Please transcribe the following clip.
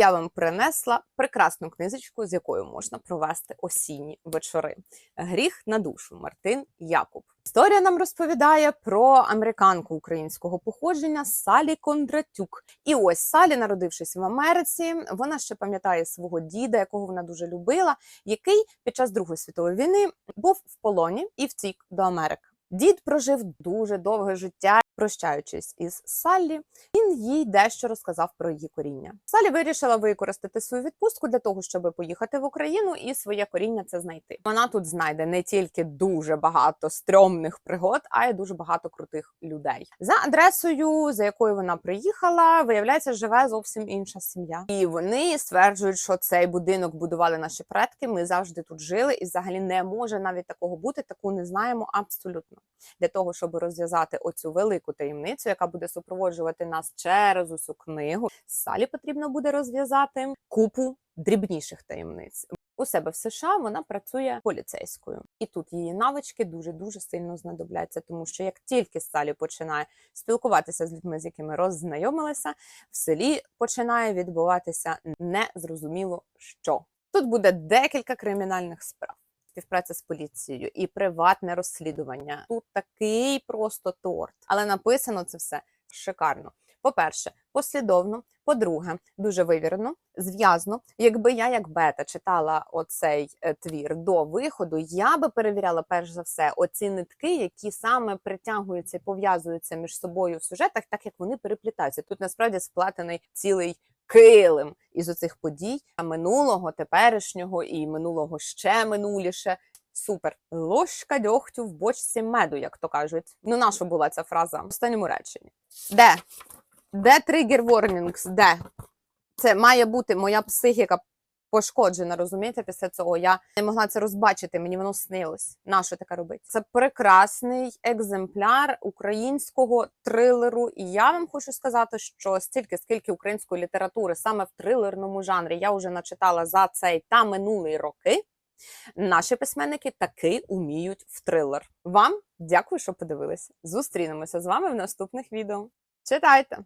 Я вам принесла прекрасну книжечку, з якою можна провести осінні вечори. Гріх на душу Мартин Якуб. Історія нам розповідає про американку українського походження Салі Кондратюк. І ось Салі, народившись в Америці, вона ще пам'ятає свого діда, якого вона дуже любила, який під час Другої світової війни був в полоні і втік до Америки. Дід прожив дуже довге життя, прощаючись із Саллі, він їй дещо розказав про її коріння. Салі вирішила використати свою відпустку для того, щоб поїхати в Україну і своє коріння це знайти. Вона тут знайде не тільки дуже багато стрьомних пригод, а й дуже багато крутих людей. За адресою, за якою вона приїхала, виявляється, живе зовсім інша сім'я. І вони стверджують, що цей будинок будували наші предки. Ми завжди тут жили, і взагалі не може навіть такого бути. Таку не знаємо абсолютно для того, щоб розв'язати оцю велику таємницю, яка буде супроводжувати нас через усю книгу. Салі потрібно буде розв'язати купу дрібніших таємниць. У себе в США вона працює поліцейською, і тут її навички дуже дуже сильно знадобляться, тому що як тільки Салі починає спілкуватися з людьми, з якими роззнайомилася, в селі починає відбуватися незрозуміло що. Тут буде декілька кримінальних справ співпраця з поліцією і приватне розслідування. Тут такий просто торт, але написано це все шикарно. По-перше, послідовно. По-друге, дуже вивірено, зв'язно. Якби я, як бета, читала оцей е, твір до виходу, я би перевіряла перш за все оці нитки, які саме притягуються і пов'язуються між собою в сюжетах, так як вони переплітаються. Тут насправді сплетений цілий килим із оцих подій минулого, теперішнього і минулого ще минуліше. Супер, ложка дьогтю в бочці меду, як то кажуть. Ну, наша була ця фраза в останньому реченні. Де? Де тригер warnings? Де? Це має бути моя психіка пошкоджена, розумієте? Після цього я не могла це розбачити, мені воно снилось. Нащо таке робити? Це прекрасний екземпляр українського трилеру. І я вам хочу сказати, що стільки, скільки української літератури саме в трилерному жанрі я вже начитала за цей та минулий роки. Наші письменники таки уміють в трилер. Вам дякую, що подивилися. Зустрінемося з вами в наступних відео. Читайте!